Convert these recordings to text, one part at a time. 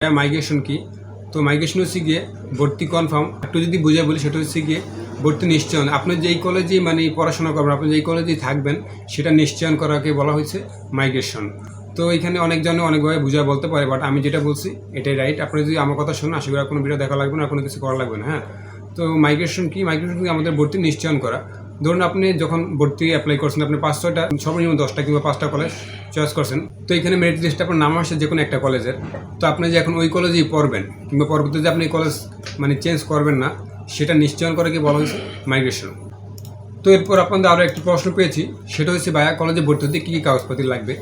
Migration কি তো migration হচ্ছে গিয়ে ভর্তি কনফার্ম একটু যদি বুঝে বলি, সেটা হচ্ছে গিয়ে ভর্তি নিশ্চয়ন। আপনি যেই কলেজে মানে পড়াশোনা করবেন, আপনি যেই কলেজেই থাকবেন, সেটা নিশ্চয়ন করাকে বলা হয়েছে মাইগ্রেশন তো এখানে অনেকজনে অনেকভাবে বুঝা বলতে পারে বাট আমি যেটা বলছি, এটাই রাইট আপনি যদি আমার কথা শুনুন, আশা করি কোনো ভিডিও দেখা লাগবে না কোনো কিছু করা লাগবে না হ্যাঁ? তো মাইগ্রেশন কি মাইগ্রেশন কি আমাদের ভর্তি নিশ্চয়ন করা। ধরুন আপনি যখন ভর্তি অ্যাপ্লাই করছেন, আপনি পাঁচ ছয়টা, সর্বনিম্ন দশটা কিংবা পাঁচটা কলেজ চয়েস করছেন, তো এখানে মেরিট লিস্টে আপনার নাম আসে যে কোনো একটা কলেজের তো আপনি যে এখন ওই কলেজেই পড়বেন, কিংবা পরবর্তীতে আপনি কলেজ মানে চেঞ্জ করবেন না, সেটা নিশ্চয়ন করে কি বলা হয়েছে? মাইগ্রেশন তো এরপর আপনাদের আরও একটি প্রশ্ন পেয়েছি, সেটা হচ্ছে ভাইয়া কলেজে ভর্তি হতে কী কী কাগজপাতি লাগবে?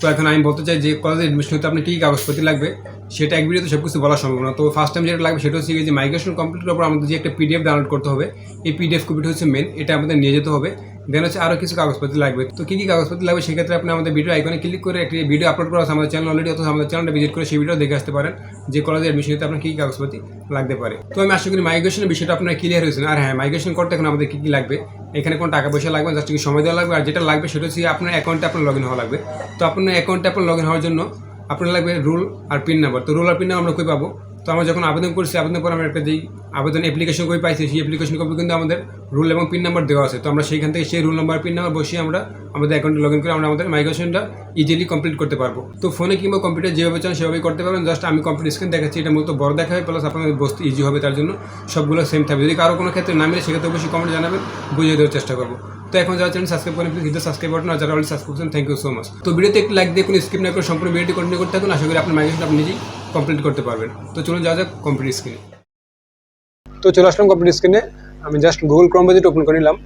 তো এখন আমি বলতে চাই যে কলেজে অ্যাডমিশন হতে আপনি কী কী কাগজপাতি লাগবে? সেটা এক ভিডিওতে সব কিছু বলা সম্ভব না। তো ফার্স্ট টাইম যেটা লাগবে সেটা হচ্ছে যে মাইগ্রেশন কমপ্লিট করার পর আমাদের যে একটা পিডিএফ ডাউনলোড করতে হবে, এই পিডিএফ কপিটা হচ্ছে মেন এটা আমাদের নিয়ে যেতে হবে। দেন হচ্ছে আরও কিছু কাগজপত্র লাগবে। তো কী কী কাগজপত্র লাগবে সেক্ষেত্রে আপনি আমাদের ভিডিও আইকনে ক্লিক করে একটি ভিডিও আপলোড করা আমাদের চ্যানেল অলরেডি অথবা আমাদের চ্যানেলটা ভিজিট করে সেই ভিডিও দেখে আসতে পারেন, যে কলেজে অ্যাডমিশন হতে আপনার কী কী কাগজপাতি লাগতে পারে। তো আমি আশা করি মাইগ্রেশনের বিষয়টা আপনার ক্লিয়ার হয়েছে আর হ্যাঁ মাইগ্রেশন করতে এখন আমাদের কী কী লাগবে? এখানে কোনো টাকা পয়সা লাগবে জাস্ট কি সময় দেওয়া লাগবে। আর যেটা লাগবে সেটা হচ্ছে আপনার অ্যাকাউন্টে আপনার লগ ইন হওয়া লাগবে। তো আপনার অ্যাকাউন্টে আপনার লগ ইন হওয়ার জন্য আপনার লাগবে রুল আর পিন নাম্বার। তো রুল আর পিন নাম্বার আমরা কই পাবো? তো আমরা যখন আবেদন করছি আবেদন করে আমরা একটা যেই আবেদন অ্যাপ্লিকেশন কপি পাইছি, সেই অ্যাপ্লিকেশন কপি কিন্তু আমাদের রুল এবং পিন নাম্বার দেওয়া আছে। তো আমরা সেইখান থেকে সেই রুল নাম্বার, পিন নাম্বার বসিয়ে আমরা আমাদের অ্যাকাউন্টে লগ ইন করে আমরা আমাদের মাইগ্রেশনটা ইজিলি কমপ্লিট করতে পারব। তো ফোনে কিংবা কম্পিউটার যেভাবে চান সেভাবেই করতে পারবেন। জাস্ট আমি কম্পিউটার স্ক্রিন দেখাচ্ছি, এটা মূলত বড় দেখা হয় প্লাস আপনাদের বসতে ইজি হবে তার জন্য সবগুলো সেম থাকবে। যদি কারও কোনো ক্ষেত্রে না সেক্ষেত্রে অবশ্যই কমেন্ট জানাবেন, বুঝিয়ে দেওয়ার চেষ্টা করব। তো এখন যারা চ্যানেল সাবস্ক্রাইব করেন প্লিজ হিট সাবস্ক্রাইব বাটন আর যারা অলরেডি সাবস্ক্রাইব করছেন থ্যাংক ইউ সো মাচ তো ভিডিওতে একটু লাইক দিয়ে কোনো না করে সম্পূর্ণ ভিডিওটি কন্টিনিউ করতে থাকুন। আশা করি আপনার মাইগ্রেশন আপনি নিজেই কমপ্লিট করতে পারবেন। তো চলুন যাওয়া যাক কম্পিউটার স্ক্রিনে তো চলে আসলাম কম্পিউটার স্ক্রিনে আমি জাস্ট গুগল ক্রোম বাজেট ওপেন করে নিলাম।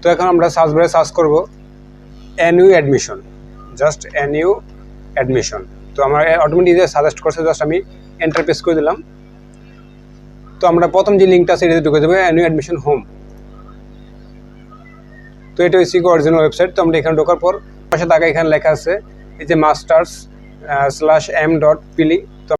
তো এখন আমরা সার্চ বারে সার্চ করব NU admission just NU admission তো আমার অটোমেটিক যে সাজেস্ট করছে জাস্ট আমি এন্টার প্রেস করে দিলাম। তো আমরা প্রথম যে লিঙ্কটা আছে, এটাতে ঢুকে দেবো এনইউ অ্যাডমিশন হোম তো এটা হচ্ছে অরিজিনাল ওয়েবসাইট তো আমরা এখানে ঢোকার পর পাশে টাকা এখানে লেখা আছে, এই যে masters slash M dot Phil